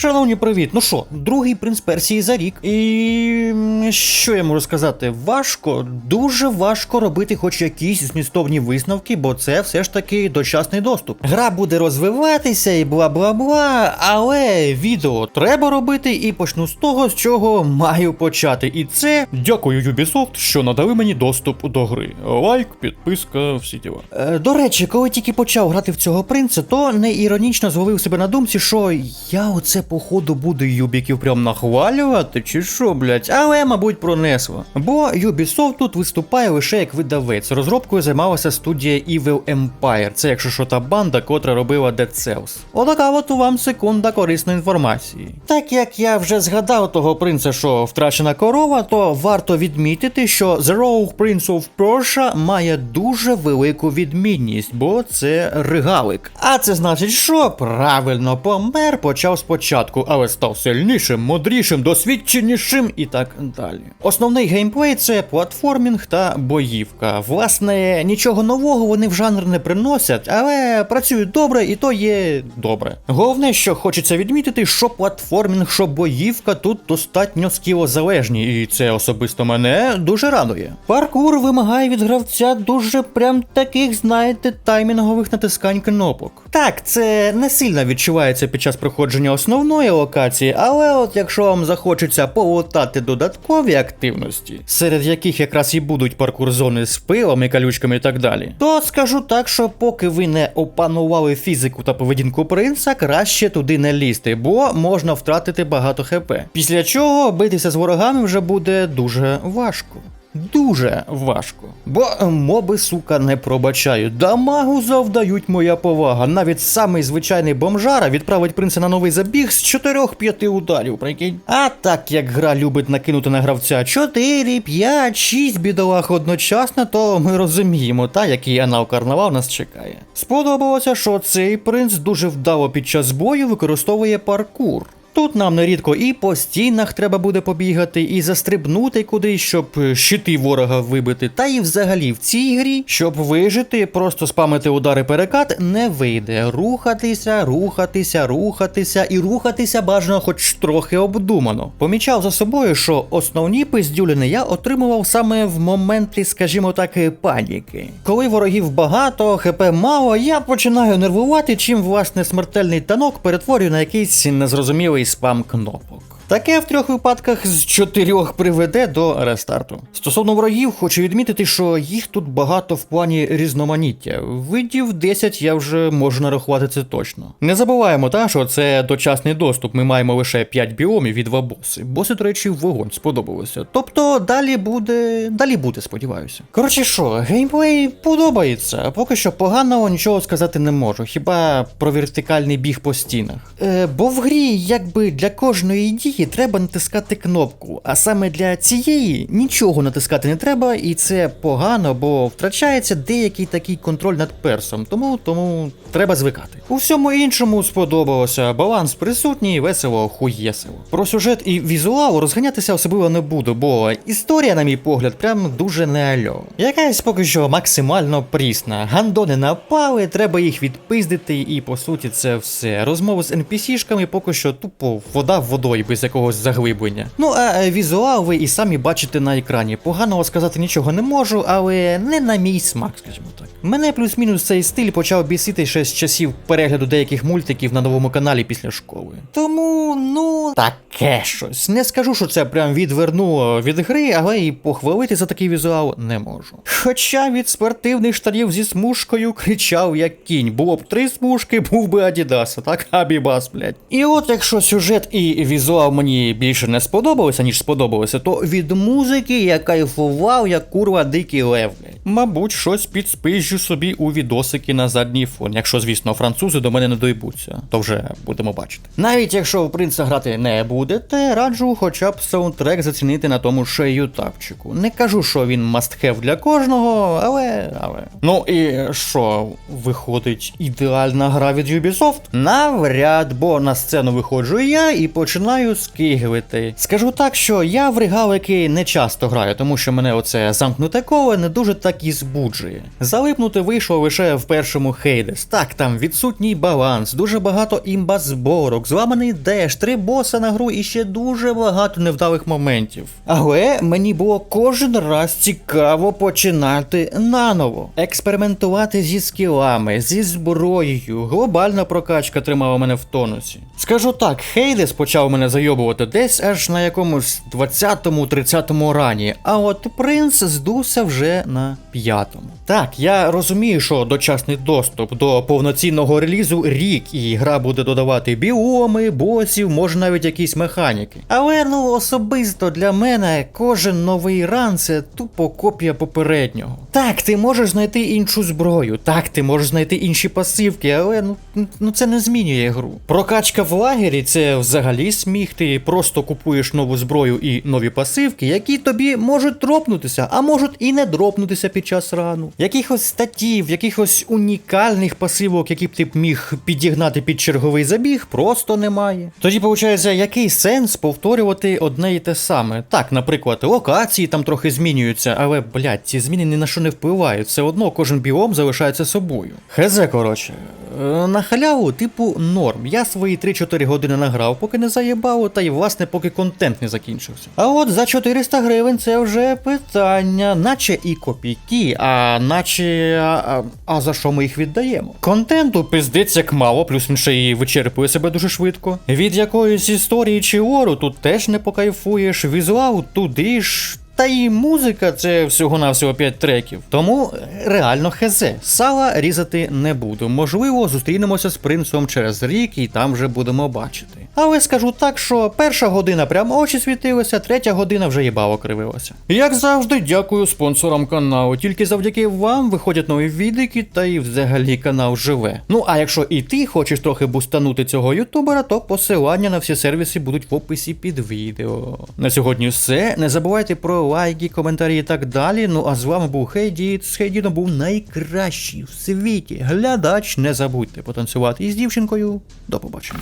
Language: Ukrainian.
Шановні, привіт. Ну що, другий принц Персії за рік. І що я можу сказати? Важко, дуже важко робити хоч якісь змістовні висновки, бо це все ж таки дочасний доступ. Гра буде розвиватися і бла бла бла, але відео треба робити і почну з того, з чого маю почати. І це Дякую Ubisoft, що надали мені доступ до гри. Лайк, підписка, всі діла. Е, До речі, коли тільки почав грати в цього принца, то не іронічно зловив себе на думці, що я оце походу буду юбіків прям нахвалювати, чи що, блять, але, мабуть, пронесло. Бо Ubisoft тут виступає лише як видавець. Розробкою займалася студія Evil Empire. Це якщо що та банда, котра робила Dead Cells. Отака от у вам секунда корисної інформації. Так як я вже згадав того принца, що втрачена корова, то варто відмітити, що The Rogue Prince of Persia має дуже велику відмінність, бо це регалик. А це значить, що правильно помер почав спочатку, але став сильнішим, мудрішим, досвідченішим і так далі. Основний геймплей це платформінг та боївка. Власне, нічого нового вони в жанр не приносять, але працюють добре, і то є добре. Головне, що хочеться відмітити, що платформінг, що боївка тут достатньо скілозалежні, і це особисто мене дуже радує. Паркур вимагає від гравця дуже прям таких, знаєте, таймінгових натискань кнопок. Так, це не сильно відчувається під час проходження основної локації, але от якщо вам захочеться полутати додаткові активності, серед яких якраз і будуть паркур зони з пилом і колючками і так далі, то скажу так, що поки ви не опанували фізику та поведінку принца, краще туди не лізти, бо можна втратити багато хп. Після чого битися з ворогами вже буде дуже важко. Дуже важко. Бо е, моби, сука, не пробачають. Дамагу завдають моя повага. Навіть самий звичайний бомжара відправить принца на новий забіг з 4-5 ударів, прикинь. А так як гра любить накинути на гравця 4, 5, 6 бідолах одночасно, то ми розуміємо, та який анал карнавал нас чекає. Сподобалося, що цей принц дуже вдало під час бою використовує паркур. Тут нам нерідко і по стінах треба буде побігати, і застрибнути кудись, щоб е, щити ворога вибити. Та і взагалі в цій грі, щоб вижити, просто спамити удари перекат не вийде. Рухатися, рухатися, рухатися і рухатися бажано хоч трохи обдумано. Помічав за собою, що основні пиздюліни я отримував саме в моменти, скажімо так, е, паніки. Коли ворогів багато, хп мало, я починаю нервувати, чим власне смертельний танок перетворюю на якийсь незрозумілий спам кнопок. Таке в трьох випадках з чотирьох приведе до рестарту. Стосовно ворогів, хочу відмітити, що їх тут багато в плані різноманіття. Видів 10 я вже можу нарахувати це точно. Не забуваємо, та що це дочасний доступ. Ми маємо лише 5 біомів і 2 боси. Боси, до речі, вогонь сподобалося. Тобто далі буде. далі буде, сподіваюся. Коротше, що, геймплей подобається. а Поки що поганого нічого сказати не можу. Хіба про вертикальний біг по стінах. Е, бо в грі, якби для кожної дії треба натискати кнопку, а саме для цієї нічого натискати не треба, і це погано, бо втрачається деякий такий контроль над персом, тому тому треба звикати. У всьому іншому сподобалося. Баланс присутній, весело, хуєсело. Про сюжет і візуал розганятися особливо не буду, бо історія, на мій погляд, прям дуже не альо. Якась поки що максимально прісна. Гандони напали, треба їх відпиздити, і по суті це все. Розмови з NPC-шками поки що тупо вода водою без якогось заглиблення. Ну а е, візуал ви і самі бачите на екрані. Поганого сказати нічого не можу, але не на мій смак, скажімо так. Мене плюс-мінус цей стиль почав бісити ще з часів перегляду деяких мультиків на новому каналі після школи. Тому, ну, таке щось. Не скажу, що це прям відвернуло від гри, але і похвалити за такий візуал не можу. Хоча від спортивних штанів зі смужкою кричав як кінь. Було б три смужки, був би Адідас, так абібас, блядь. І от якщо сюжет і візуал мені більше не сподобалося, ніж сподобалося, то від музики я кайфував, як курва дикий лев. Мабуть, щось підспижу собі у відосики на задній фон. Якщо, звісно, французи до мене не дойбуться, то вже будемо бачити. Навіть якщо в принца грати не будете, раджу хоча б саундтрек зацінити на тому ж ютабчику. Не кажу, що він have для кожного, але. але. Ну і що, виходить ідеальна гра від Ubisoft? Навряд, бо на сцену виходжу я і починаю скиглити. Скажу так, що я в регалики не часто граю, тому що мене оце замкнуте коло не дуже та так і збуджує. Залипнути вийшов лише в першому Хейдес. Так, там відсутній баланс, дуже багато імба зборок, зламаний деш, три боса на гру і ще дуже багато невдалих моментів. Але мені було кожен раз цікаво починати наново, експериментувати зі скілами, зі зброєю. Глобальна прокачка тримала мене в тонусі. Скажу так, Хейдес почав мене зайобувати десь аж на якомусь 20-30 рані, а от принц здувся вже на п'ятому. Так, я розумію, що дочасний доступ до повноцінного релізу рік, і гра буде додавати біоми, босів, може навіть якісь механіки. Але ну особисто для мене кожен новий ран це тупо копія попереднього. Так, ти можеш знайти іншу зброю, так, ти можеш знайти інші пасивки, але ну, ну це не змінює гру. Прокачка в лагері це взагалі сміх, ти просто купуєш нову зброю і нові пасивки, які тобі можуть дропнутися, а можуть і не дропнутися під час рану. Якихось статів, якихось унікальних пасивок, які б ти б міг підігнати під черговий забіг, просто немає. Тоді, виходить, який сенс повторювати одне і те саме? Так, наприклад, локації там трохи змінюються, але, блядь, ці зміни ні на що не впливають. Все одно кожен біом залишається собою. Хезе, коротше. Е, На халяву, типу, норм. Я свої 3-4 години награв, поки не заєбало, та й власне поки контент не закінчився. А от за 400 гривень це вже питання, наче і копійки, а наче. А, а, за що ми їх віддаємо? Контенту пиздець як мало, плюс він ще вичерпує себе дуже швидко. Від якоїсь історії чи ору тут теж не покайфуєш, візуал туди ж. Та і музика це всього-навсього 5 треків. Тому реально хезе. Сала різати не буду. Можливо, зустрінемося з принцем через рік і там вже будемо бачити. Але скажу так, що перша година прям очі світилися, третя година вже їбало кривилося. Як завжди, дякую спонсорам каналу. Тільки завдяки вам виходять нові відео, та і взагалі канал живе. Ну а якщо і ти хочеш трохи бустанути цього ютубера, то посилання на всі сервіси будуть в описі під відео. На сьогодні все. Не забувайте про лайки, коментарі і так далі. Ну а з вами був Хейдіт. З Хейдітом був найкращий в світі глядач. Не забудьте потанцювати із дівчинкою. До побачення.